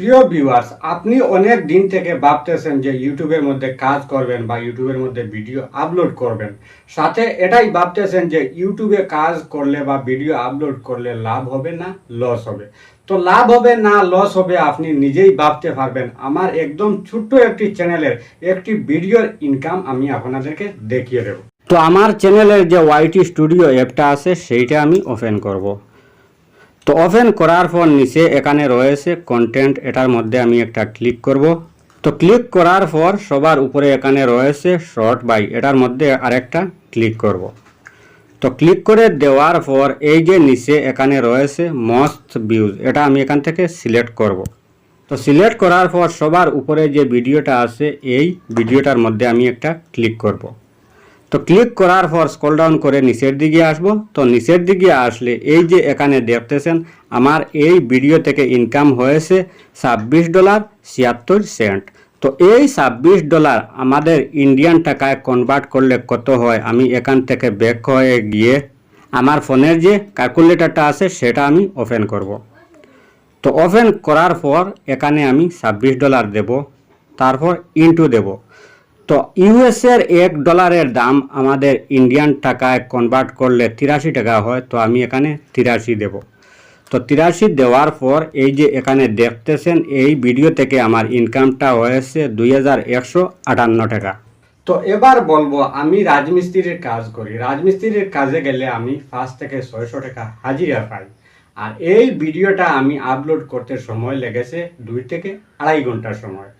প্রিয় ভিউয়ার্স আপনি অনেক দিন থেকে ভাবতেছেন যে ইউটিউবের মধ্যে কাজ করবেন বা ইউটিউবের মধ্যে ভিডিও আপলোড করবেন। সাথে এটাই ভাবতেছেন যে ইউটিউবে কাজ করলে বা ভিডিও আপলোড করলে লাভ হবে না লস হবে। তো লাভ হবে না লস হবে আপনি নিজেই ভাবতে পারবেন। আমার একদম ছোট্ট একটি চ্যানেলের একটি ভিডিওর ইনকাম আমি আপনাদেরকে দেখিয়ে দেব। তো আমার চ্যানেলের যে ওয়াইটি স্টুডিও অ্যাপটা আছে, সেইটা আমি ওপেন করব। তো ওপেন করার পর নিচে এখানে রয়েছে কন্টেন্ট এটার মধ্যে আমি একটা ক্লিক করব। তো ক্লিক করার পর সবার উপরে এখানে রয়েছে শর্ট বাই এটার মধ্যে আরেকটা ক্লিক করব। তো ক্লিক করে দেওয়ার পর এই যে নিচে এখানে রয়েছে মস্ত ভিউজ এটা আমি এখান থেকে সিলেক্ট করব। তো সিলেক্ট করার পর সবার উপরে যে ভিডিওটা আছে, এই ভিডিওটার মধ্যে আমি একটা ক্লিক করব। তো ক্লিক করার পর স্কল ডাউন করে নিচের দিকে আসব। তো নিচের দিকে আসলে এই যে এখানে দেখতেছেন, আমার এই ভিডিও থেকে ইনকাম হয়েছে ছাব্বিশ ডলার ছিয়াত্তর সেন্ট তো এই ছাব্বিশ ডলার আমাদের ইন্ডিয়ান টাকায় কনভার্ট করলে কত হয়? আমি এখান থেকে ব্যাক হয়ে গিয়ে আমার ফোনের যে ক্যালকুলেটরটা আছে, সেটা আমি ওপেন করব। তো ওপেন করার পর এখানে আমি ছাব্বিশ ডলার দেব, তারপর ইন্টু দেব। তো ইউএসের এক ডলারের দাম আমাদের ইন্ডিয়ান টাকায় কনভার্ট করলে তিরাশি টাকা হয়, তো আমি এখানে তিরাশি দেব। তো তিরাশি দেওয়ার পর এই যে এখানে দেখতেছেন, এই ভিডিও থেকে আমার ইনকামটা হয়েছে দুই হাজার একশো আটান্ন টাকা। তো এবার বলব, আমি রাজমিস্ত্রির কাজ করি। রাজমিস্ত্রির কাজে গেলে আমি পাঁচ থেকে ছয়শো টাকা হাজিরা পাই। আর এই ভিডিওটা আমি আপলোড করতে সময় লেগেছে দুই থেকে আড়াই ঘণ্টার সময়।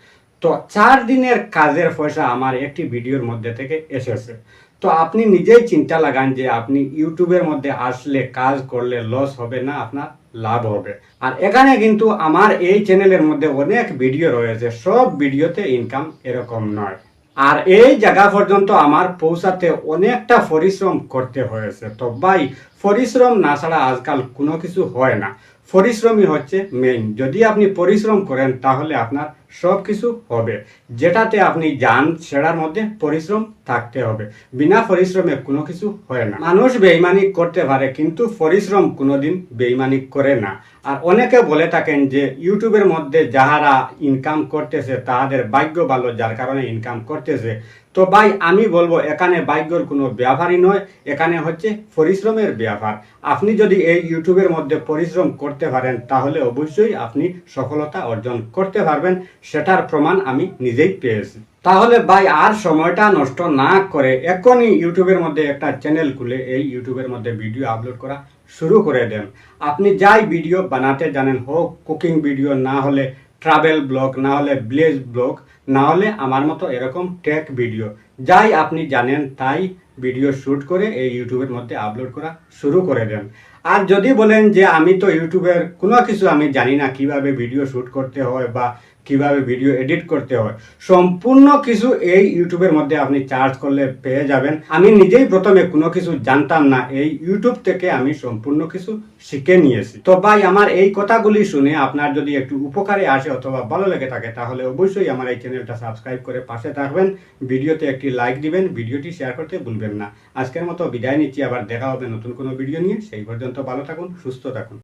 তো চার দিনের কাজের পয়সা আমার একটি ভিডিওর মধ্যে থেকে এসেছে। তো আপনি নিজেই চিন্তা লাগান যে আপনি ইউটিউবের মধ্যে আসলে কাজ করলে লস হবে না, আপনার লাভ হবে। আর এখানে কিন্তু আমার এই চ্যানেলের মধ্যে অনেক ভিডিও রয়েছে, সব ভিডিওতে ইনকাম এরকম নয়। আর এই জায়গা পর্যন্ত আমার পৌঁছাতে অনেকটা পরিশ্রম করতে হয়েছে। তো ভাই, পরিশ্রম না ছাড়া আজকাল কোনো কিছু হয় না। পরিশ্রমই হচ্ছে মেইন যদি আপনি পরিশ্রম করেন তাহলে আপনার সব কিছু হবে। যেটাতে আপনি যান, সেটার মধ্যে পরিশ্রম থাকতে হবে। বিনা পরিশ্রমে কোনো কিছু হয় না। মানুষ বেইমানি করতে পারে, কিন্তু পরিশ্রম কোনোদিন বেইমানি করে না। আর অনেকে বলে থাকেন যে, ইউটিউবের মধ্যে যাহারা ইনকাম করতেছে, তাহাদের ভাগ্য ভালো, যার কারণে ইনকাম করতেছে। তো ভাই, আমি বলব, এখানে ভাগ্যর কোনো ব্যাপারই নয়, এখানে হচ্ছে পরিশ্রমের ব্যাপার আপনি যদি এই ইউটিউবের মধ্যে পরিশ্রম করতে পারেন, তাহলে অবশ্যই আপনি সফলতা অর্জন করতে পারবেন, সেটার প্রমাণ আমি নিজেই পেয়েছি। তাহলে ভাই, আর সময়টা নষ্ট না করে এখনই ইউটিউবের মধ্যে একটা চ্যানেল খুলে, এই ইউটিউবের মধ্যে ভিডিও আপলোড করা শুরু করে দেন। আপনি যাই ভিডিও বানাতে জানেন হোক, কুকিং ভিডিও না হলে ট্রাভেল ব্লগ না হলে ব্লেজ ব্লগ না হলে আমার মতো এরকম টেক ভিডিও যাই আপনি জানেন তাই ভিডিও শ্যুট করে এই ইউটিউবের মধ্যে আপলোড করা শুরু করে দেন। আর যদি বলেন যে আমি তো ইউটিউবের কোনো কিছু আমি জানি না কীভাবে ভিডিও শ্যুট করতে হয় বা কীভাবে ভিডিও এডিট করতে হয়। সম্পূর্ণ কিছু এই ইউটিউবের মধ্যে আপনি চার্জ করলে পেয়ে যাবেন। আমি নিজেই প্রথমে কোনো কিছু জানতাম না। এই ইউটিউব থেকে আমি সম্পূর্ণ কিছু শিখে নিয়েছি। তো ভাই, আমার এই কথাগুলি শুনে আপনার যদি একটু উপকারে আসে অথবা ভালো লেগে থাকে, তাহলে অবশ্যই আমার এই চ্যানেলটা সাবস্ক্রাইব করে পাশে থাকবেন। ভিডিওতে একটি লাইক দিবেন, ভিডিওটি শেয়ার করতে ভুলবেন না। আজকের মতো বিদায় নিচ্ছি। আবার দেখা হবে নতুন কোনো ভিডিও নিয়ে। সেই পর্যন্ত ভালো থাকুন, সুস্থ থাকুন।